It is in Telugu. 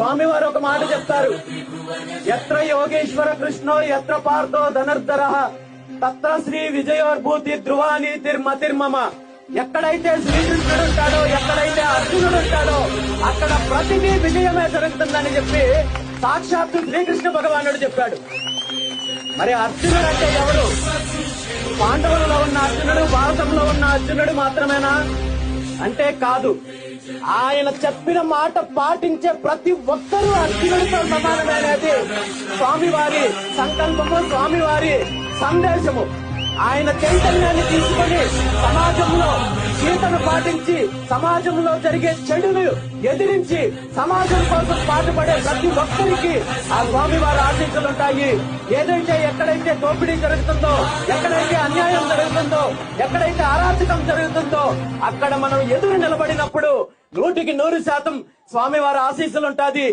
స్వామివారు ఒక మాట చెప్తారు. ఎత్ర యోగేశ్వర కృష్ణో ఎత్ర పార్థో ధనర్ధర తత్ర శ్రీ విజయోర్భూతి ధ్రువాని తిర్మతిర్మమ ఎక్కడైతే శ్రీకృష్ణుడు ఉంటాడో ఎక్కడైతే అర్జునుడు ఉంటాడో అక్కడ ప్రతిదీ విజయమే జరుగుతుందని చెప్పి సాక్షాత్తు శ్రీకృష్ణ భగవానుడు చెప్పాడు. మరి అర్జునుడు అంటే ఎవరు? పాండవులలో ఉన్న అర్జునుడు భారతంలో ఉన్న అర్జునుడు మాత్రమేనా? అంటే కాదు. ఆయన చెప్పిన మాట పాటించే ప్రతి ఒక్కరూ అర్జునుడితో సమానమైనది. స్వామివారి సంకల్పము స్వామివారి సందేశము. ఆయన చైతన్యాన్ని తీసుకొని సమాజంలో గీతను పాటించి సమాజంలో జరిగే చెడును ఎదిరించి సమాజం కోసం పాటుపడే ప్రతి ఒక్కరికి ఆ స్వామివారి ఆశీస్సులు ఏదైతే ఎక్కడైతే దోపిడీ జరుగుతుందో ఎక్కడైతే అన్యాయం జరుగుతుందో ఎక్కడైతే అరాచకం జరుగుతుందో అక్కడ మనం ఎదురు నిలబడినప్పుడు నూటికి నూరు శాతం స్వామివారి ఆశీస్సులు ఉంటాది.